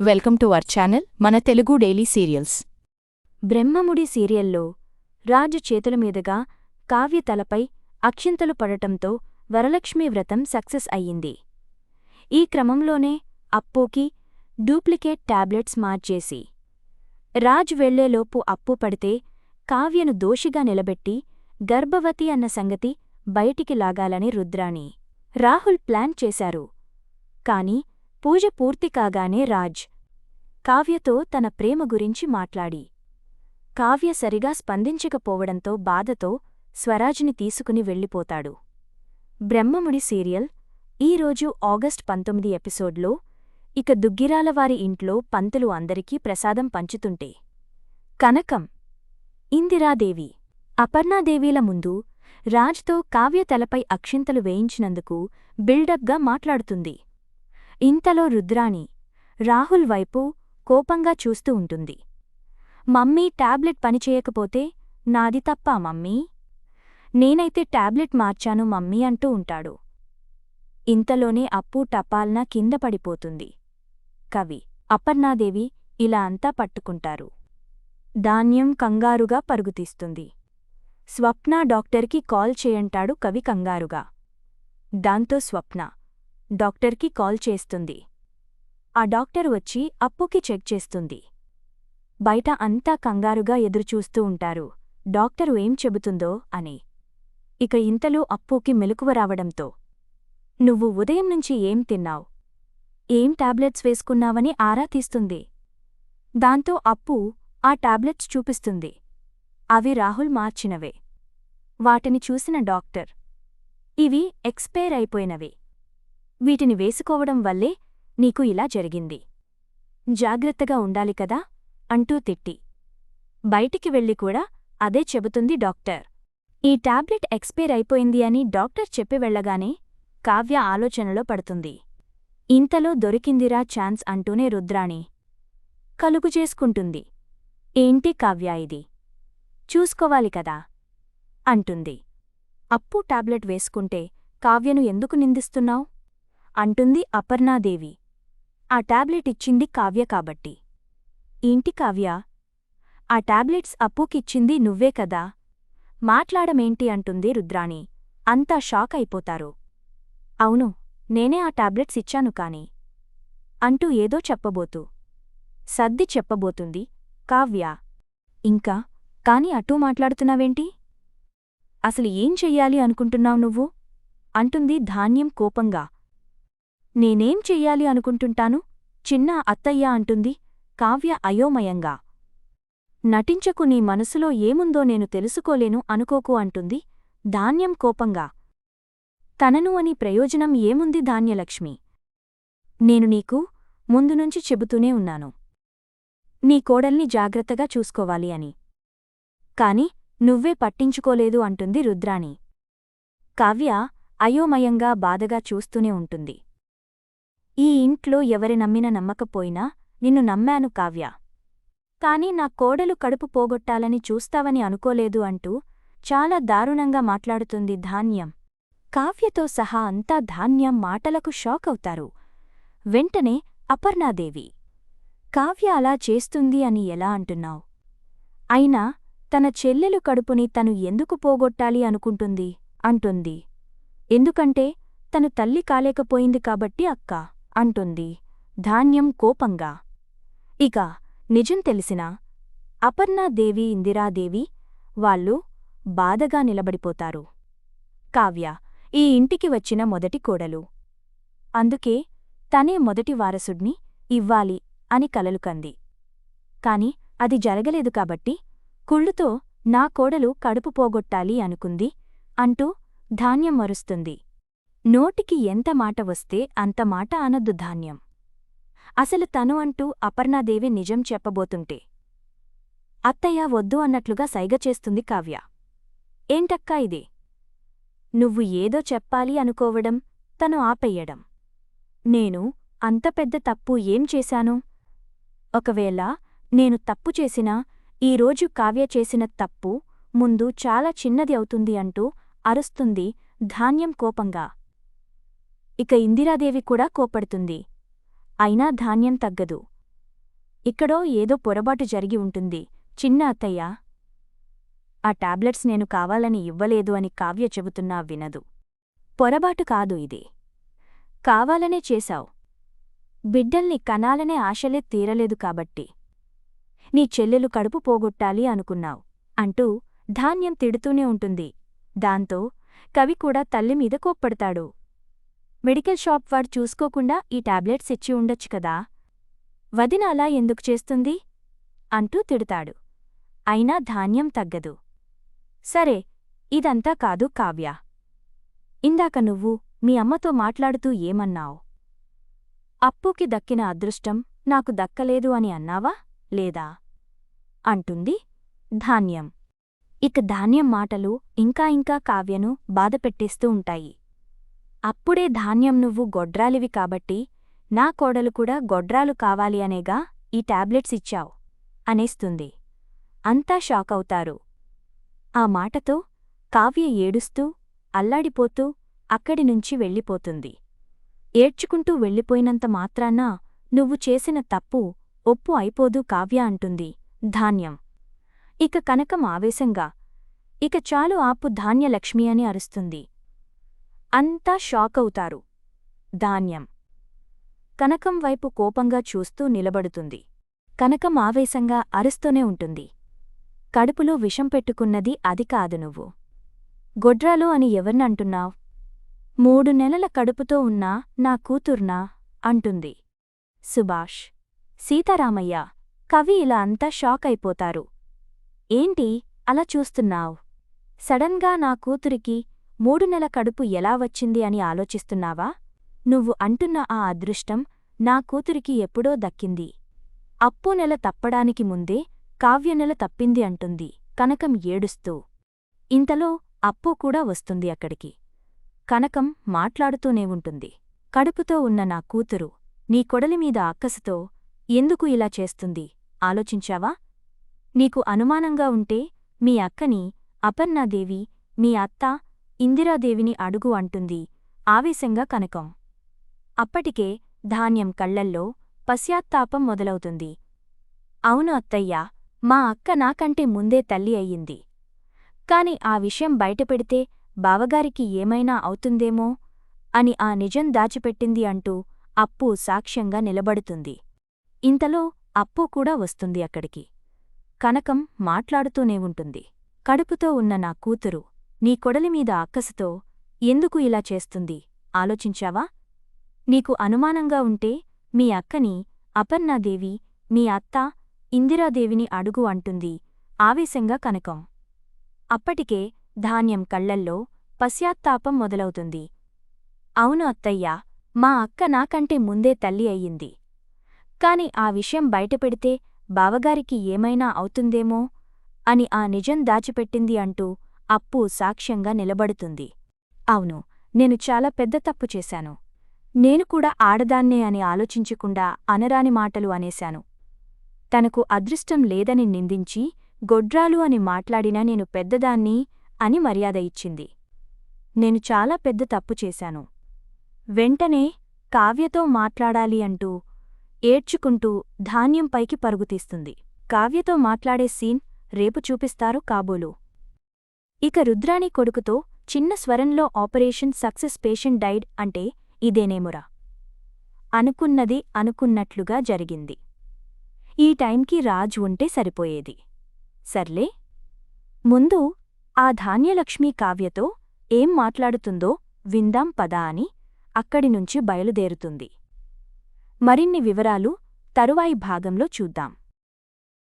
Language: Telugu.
వెల్కమ్ టు అవర్ ఛానల్ మన తెలుగు డైలీ సీరియల్స్. బ్రహ్మముడి సీరియల్లో రాజు చేతుల మీదుగా కావ్య తలపై అక్షింతలు పడటంతో వరలక్ష్మి వ్రతం సక్సెస్ అయ్యింది. ఈ క్రమంలోనే అప్పుకి డూప్లికేట్ టాబ్లెట్స్ మార్చేసి రాజ్ వెళ్ళేలోపు అప్పు పడితే కావ్యను దోషిగా నిలబెట్టి గర్భవతి అన్న సంగతి బయటికి లాగాలని రుద్రాణి రాహుల్ ప్లాన్ చేశారు. కాని పూజ పూర్తి కాగానే రాజ్ కావ్యతో తన ప్రేమ గురించి మాట్లాడి. కావ్య సరిగా స్పందించకపోవడంతో బాధతో స్వరాజ్ని తీసుకుని వెళ్ళిపోతాడు. బ్రహ్మముడి సీరియల్ ఈరోజు ఆగస్ట్ పంతొమ్మిది ఎపిసోడ్లో ఇక దుగ్గిరాలవారి ఇంట్లో పంతులు అందరికీ ప్రసాదం పంచుతుంటే. కనకం ఇందిరాదేవి అపర్ణాదేవీల ముందు రాజ్తో కావ్య తలపై అక్షింతలు వేయించినందుకు బిల్డప్గా మాట్లాడుతుంది. ఇంతలో రుద్రాణి రాహుల్ వైపు కోపంగా చూస్తూ ఉంటుంది. మమ్మీ టాబ్లెట్ పనిచేయకపోతే నాది తప్ప మమ్మీ? నేనైతే టాబ్లెట్ మార్చాను మమ్మీ అంటూ ఉంటాడు. ఇంతలోనే అప్పు టపాల్న కింద పడిపోతుంది. కవి అపర్ణాదేవి ఇలా అంతా పట్టుకుంటారు. ధాన్యం కంగారుగా పరుగుతీస్తుంది. స్వప్న డాక్టర్కి కాల్ చేయంటాడు కవి కంగారుగా. దాంతో స్వప్న డాక్టర్కి కాల్ చేస్తుంది. ఆ డాక్టర్ వచ్చి అప్పుకి చెక్ చేస్తుంది. బయట అంతా కంగారుగా ఎదురుచూస్తూ ఉంటారు. డాక్టరు ఏం చెబుతుందో అని. ఇక ఇంతలో అప్పుకి మెలకువ రావడంతో. నువ్వు ఉదయం నుంచి ఏం తిన్నావు? ఏం టాబ్లెట్స్ వేసుకున్నావని ఆరా తీస్తుంది. దాంతో అప్పు ఆ టాబ్లెట్స్ చూపిస్తుంది. అవి రాహుల్ మార్చినవే. వాటిని చూసిన డాక్టర్. ఇవి ఎక్స్పైర్ అయిపోయినవి. వీటిని వేసుకోవడం వల్లే నీకు ఇలా జరిగింది. జాగ్రత్తగా ఉండాలి కదా? అంటూ తిట్టి. బయటికి వెళ్ళి కూడా అదే చెబుతుంది డాక్టర్. ఈ టాబ్లెట్ ఎక్స్పైర్ అయిపోయింది అని డాక్టర్ చెప్పి వెళ్ళగానే కావ్య ఆలోచనలో పడుతుంది. ఇంతలో దొరికిందిరా ఛాన్స్ అంటూనే రుద్రాణి కలుగు చేసుకుంటుంది. ఏంటి కావ్య ఇది? చూసుకోవాలి కదా? అంటుంది. అప్పు టాబ్లెట్ వేసుకుంటే కావ్యను ఎందుకు నిందిస్తున్నావు? అంటుంది అపర్ణాదేవి. ఆ టాబ్లెట్ ఇచ్చింది కావ్య కాబట్టి. ఏంటి కావ్య? ఆ టాబ్లెట్స్ అప్పుకిచ్చింది నువ్వే కదా? మాట్లాడమేంటి అంటుంది రుద్రాణి. అంతా షాక్ అయిపోతారు. అవును నేనే ఆ టాబ్లెట్స్ ఇచ్చాను కాని. అంటూ ఏదో చెప్పబోతూ. సర్ది చెప్పబోతుంది కావ్య. ఇంకా కాని అటూ మాట్లాడుతున్నావేంటి? అసలు ఏం చెయ్యాలి అనుకుంటున్నావు నువ్వు? అంటుంది ధాన్యం కోపంగా. నేనేం చెయ్యాలి అనుకుంటుంటాను? చిన్న అత్తయ్య అంటుంది కావ్య అయోమయంగా. నటించకు నీ మనసులో ఏముందో నేను తెలుసుకోలేను అనుకోకు అంటుంది ధాన్యం కోపంగా. తనను అని ప్రయోజనం ఏముంది ధాన్యలక్ష్మి? నేను నీకు ముందునుంచి చెబుతూనే ఉన్నాను. నీ కోడల్ని జాగ్రత్తగా చూసుకోవాలి అని. కాని నువ్వే పట్టించుకోలేదు అంటుంది రుద్రాణి. కావ్య అయోమయంగా బాధగా చూస్తూనే ఉంటుంది. ఈ ఇంట్లో ఎవరి నమ్మిన నమ్మకపోయినా నిన్ను నమ్మాను కావ్య. కాని నా కోడలు కడుపు పోగొట్టాలని చూస్తావని అనుకోలేదు అంటూ చాలా దారుణంగా మాట్లాడుతుంది ధాన్యం. కావ్యతో సహా అంతా ధాన్యం మాటలకు షాక్ అవుతారు. వెంటనే అపర్ణాదేవి కావ్య అలా చేస్తుంది అని ఎలా అంటున్నావు? అయినా తన చెల్లెలు కడుపుని తను ఎందుకు పోగొట్టాలి అనుకుంటుంది? అంటుంది. ఎందుకంటే తను తల్లి కాలేకపోయింది కాబట్టి అక్క. అంటుంది. ధాన్యం కోపంగా. ఇక నిజం తెలిసినా అపర్ణాదేవి ఇందిరాదేవి వాళ్ళు బాధగా నిలబడిపోతారు. కావ్య ఈ ఇంటికి వచ్చిన మొదటి కోడలు. అందుకే తనే మొదటి వారసుడ్ని ఇవ్వాలి అని కలలు కంది. కాని అది జరగలేదు కాబట్టి కుళ్ళుతో నా కోడలు కడుపు పోగొట్టాలి అనుకుంది అంటూ ధాన్యం మరుస్తుంది. నోటికి ఎంత మాట వస్తే అంత మాట అనద్దు ధాన్యం. అసలు తను అంటూ అపర్ణాదేవి నిజం చెప్పబోతుంటే. అత్తయ్య వద్దు అన్నట్లుగా సైగ చేస్తుంది కావ్య. ఏంటక్కా ఇది? నువ్వు ఏదో చెప్పాలి అనుకోవడం తను ఆపెయ్యడం నేను అంత పెద్ద తప్పు ఏం చేశాను? ఒకవేళ నేను తప్పు చేసినా ఈరోజు కావ్య చేసిన తప్పు ముందు చాలా చిన్నది అవుతుంది అంటూ అరుస్తుంది ధాన్యం కోపంగా. ఇక ఇందిరాదేవి కూడా కోపడుతుంది అయినా ధాన్యం తగ్గదు. ఇక్కడో ఏదో పొరపాటు జరిగి ఉంటుంది. చిన్న అత్తయ్య. ఆ టాబ్లెట్స్ నేను కావాలని ఇవ్వలేదు అని కావ్య చెబుతున్నా వినదు. పొరబాటు కాదు ఇది. కావాలనే చేశావు. బిడ్డల్ని కనాలనే ఆశలే తీరలేదు కాబట్టి. నీ చెల్లెలు కడుపు పోగొట్టాలి అనుకున్నావు. అంటూ ధాన్యం తిడుతూనే ఉంటుంది. దాంతో కవి కూడా తల్లిమీద కోప్పడతాడు. మెడికల్ షాప్ వాడు చూసుకోకుండా ఈ టాబ్లెట్స్ ఇచ్చి ఉండొచ్చు కదా? వదిన అలా ఎందుకు చేస్తుంది? అంటూ తిడతాడు. అయినా ధాన్యం తగ్గదు. సరే ఇదంతా కాదు కావ్య. ఇందాక నువ్వు మీ అమ్మతో మాట్లాడుతూ ఏమన్నావు? అప్పుకి దక్కిన అదృష్టం నాకు దక్కలేదు అని అన్నావా? లేదా? అంటుంది ధాన్యం. ఇక ధాన్యం మాటలు ఇంకా ఇంకా కావ్యను బాధపెట్టేస్తూ ఉంటాయి. అప్పుడే ధాన్యం నువ్వు గొడ్రాలివి కాబట్టి నా కోడలు కూడా గొడ్రాలు కావాలి అనేగా ఈ టాబ్లెట్స్ ఇచ్చావు అనేస్తుంది. అంతా షాకవుతారు ఆ మాటతో కావ్య ఏడుస్తూ అల్లాడిపోతూ అక్కడి నుంచి వెళ్ళిపోతుంది. ఏడ్చుకుంటూ వెళ్ళిపోయినంత మాత్రాన నువ్వు చేసిన తప్పు ఒప్పు అయిపోదు కావ్య అంటుంది ధాన్యం. ఇక కనకం ఆవేశంగా ఇక చాలు ఆపు ధాన్యలక్ష్మి అని అరుస్తుంది. అంతా షాకవుతారు. ధాన్యం. కనకం వైపు కోపంగా చూస్తూ నిలబడుతుంది. కనకం ఆవేశంగా అరుస్తూనే ఉంటుంది. కడుపులో విషం పెట్టుకున్నది అది కాదు నువ్వు. గొడ్రాలు అని ఎవర్నంటున్నావ్ మూడు నెలల కడుపుతో ఉన్నా నా కూతుర్నా? అంటుంది. సుభాష్. సీతారామయ్య. కవి ఇలా అంతా షాక్ అయిపోతారు ఏంటి? అలా చూస్తున్నావ్? సడన్గా నా కూతురికి మూడు నెల కడుపు ఎలా వచ్చింది అని ఆలోచిస్తున్నావా? నువ్వు అంటున్న ఆ అదృష్టం నా కూతురికి ఎప్పుడో దక్కింది. అప్పు నెల తప్పడానికి ముందే కావ్యనెల తప్పింది అంటుంది. కనకం ఏడుస్తూ. ఇంతలో అప్పు కూడా వస్తుంది అక్కడికి. కనకం మాట్లాడుతూనే ఉంటుంది. కడుపుతో ఉన్న నా కూతురు నీ కొడలిమీద అక్కసుతో ఎందుకు ఇలా చేస్తుంది? ఆలోచించావా? నీకు అనుమానంగా ఉంటే మీ అక్కని అపర్ణాదేవి మీ అత్త ఇందిరాదేవిని అడుగు అంటుంది ఆవేశంగా కనకం. అప్పటికే ధాన్యం కళ్ళల్లో పశ్చాత్తాపం మొదలవుతుంది. అవును అత్తయ్యా మా అక్క నాకంటే ముందే తల్లి అయ్యింది. కాని ఆ విషయం బయటపెడితే బావగారికి ఏమైనా అవుతుందేమో అని ఆ నిజం దాచిపెట్టింది అంటూ అప్పు సాక్ష్యంగా నిలబడుతుంది. ఇంతలో అప్పు కూడా వస్తుంది అక్కడికి. కనకం మాట్లాడుతూనే ఉంటుంది. కడుపుతో ఉన్న నా కూతురు నీ కొడలిమీద అక్కసుతో ఎందుకు ఇలా చేస్తుంది? ఆలోచించావా? నీకు అనుమానంగా ఉంటే మీ అక్కని అపర్ణాదేవి మీ అత్త ఇందిరాదేవిని అడుగు అంటుంది ఆవేశంగా కనకం. అప్పటికే ధాన్యం కళ్ళల్లో పశ్చాత్తాపం మొదలవుతుంది. అవును అత్తయ్యా మా అక్క నాకంటే ముందే తల్లి అయ్యింది. కాని ఆ విషయం బయటపెడితే బావగారికి ఏమైనా అవుతుందేమో అని ఆ నిజం దాచిపెట్టింది అంటూ అప్పు సాక్ష్యంగా నిలబడుతుంది. అవును నేను చాలా పెద్ద తప్పు చేశాను. నేను కూడా ఆడదాన్నే అని ఆలోచించకుండా అనరాని మాటలు అనేశాను. తనకు అదృష్టం లేదని నిందించి గొడ్రాలు అని మాట్లాడినా నేను పెద్దదాన్ని అని మర్యాద ఇచ్చింది. నేను చాలా పెద్ద తప్పు చేశాను. వెంటనే కావ్యతో మాట్లాడాలి అంటూ ఏడ్చుకుంటూ ధాన్యం పైకి పరుగుతీస్తుంది కావ్యతో మాట్లాడే సీన్ రేపు చూపిస్తారు కాబోలు. ఇక రుద్రాణి కొడుకుతో చిన్న స్వరంలో ఆపరేషన్ సక్సెస్ పేషెంట్ డైడ్ అంటే ఇదేనేమురా? అనుకున్నది అనుకున్నట్లుగా జరిగింది. ఈ టైంకి రాజ్ ఉంటే సరిపోయేది. సర్లే. ముందు ఆ ధాన్యలక్ష్మీ కావ్యతో ఏం మాట్లాడుతుందో విందాం పదా అని అక్కడి నుంచి బయలుదేరుతుంది. మరిన్ని వివరాలు తరువాయి భాగంలో చూద్దాం.